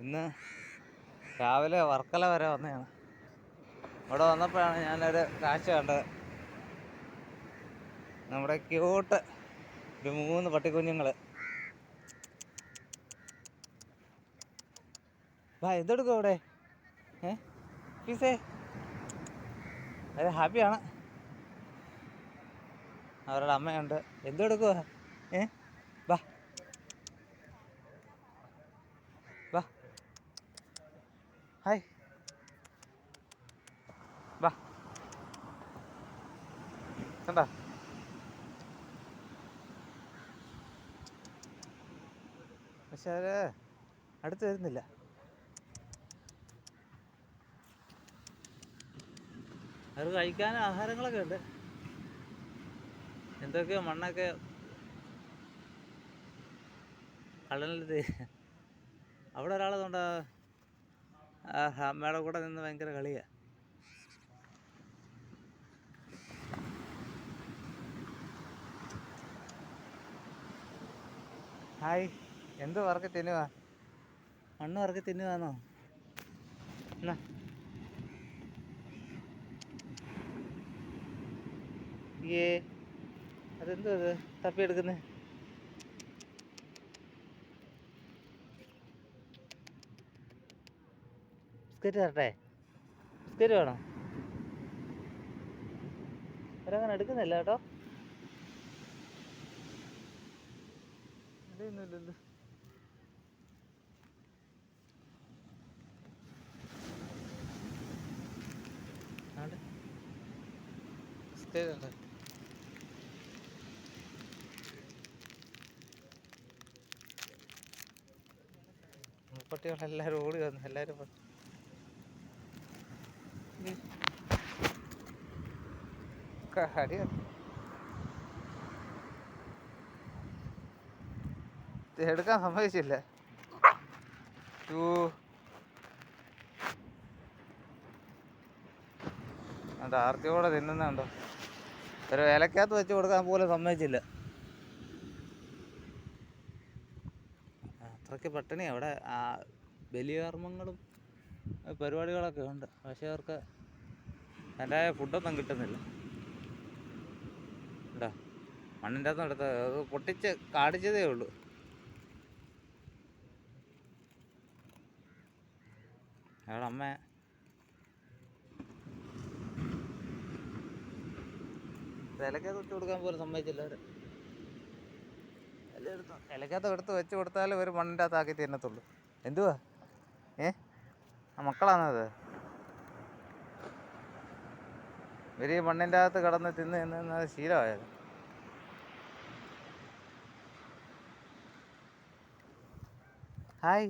ഇന്ന് രാവിലെ വർക്കല വരെ വന്നതാണ്. ഇവിടെ വന്നപ്പോഴാണ് ഞാനൊരു കാഴ്ച കണ്ടത്. നമ്മുടെ ക്യൂട്ട് ഒരു മൂന്ന് പട്ടിക്കുഞ്ഞുങ്ങൾ ബാ എന്തെടുക്കും ഇവിടെ ഏ? അത് ഹാപ്പിയാണ് അവരുടെ അമ്മയുണ്ട്. എന്തെടുക്കുക ഏ വാ വാ ഹായ്. വാ. കണ്ടോ പക്ഷെ അവർ അടുത്ത് വരുന്നില്ല. അവർ കഴിക്കാൻ ആഹാരങ്ങളൊക്കെ ഉണ്ട്. എന്തൊക്കെയോ മണ്ണൊക്കെ കടലിൽ അവിടെ ഒരാളതുകൊണ്ട് അമ്മയുടെ കൂടെ നിന്ന് ഭയങ്കര കളിയാ. ഹായ് എന്ത് വർക്ക് തിന്നുവാ? മണ്ണ് വർക്ക് തിന്നുവാന്നോ? എന്നാ? ഏ അതെന്തോ അത് തപ്പിയെടുക്കുന്നേ? ബിസ്ക്കറ്റ് തരട്ടെ? ബിസ്ക്കറ്റ് വേണോ? അവരങ്ങനെ എടുക്കുന്നില്ല കേട്ടോ. ഇതൊന്നുമില്ലല്ലോ ബിസ്ക്കറ്റ് ഓടി വന്നു. എല്ലാവരും വന്നു. ഈ ഇത് എടുക്കാൻ സമ്മതിച്ചില്ല. ആർത്തിയോടെ തിന്നുന്നുണ്ടോ ഒരു വിലക്കകത്ത് വെച്ച് കൊടുക്കാൻ പോലും സമ്മതിച്ചില്ല. അത്രയ്ക്ക് പട്ടിണി. അവിടെ ആ ബലികർമ്മങ്ങളും പരിപാടികളൊക്കെ ഉണ്ട്. പക്ഷേ അവർക്ക് നല്ല ഫുഡൊന്നും കിട്ടുന്നില്ല. കേട്ടോ മണ്ണിന്റെ അകത്ത് എടുത്ത അത് പൊട്ടിച്ച് കാടിച്ചതേ ഉള്ളൂ. അയാളുടെ അമ്മ ഇലക്കകത്ത് വെച്ച് കൊടുക്കാൻ പോലും സമ്മതിച്ചില്ല അവർ ഇലക്കകത്ത് എടുത്ത് വെച്ച് കൊടുത്താലും ഒരു മണ്ണിന്റെ അകത്താക്കി തിന്നത്തുള്ളൂ എന്തുവാ? ഏ? ആ മക്കളാണത് ഇവർ ഈ മണ്ണിന്റെ അകത്ത് കിടന്ന് തിന്ന് തിന്ന് അത് ശീലമായത്. ഹായ്.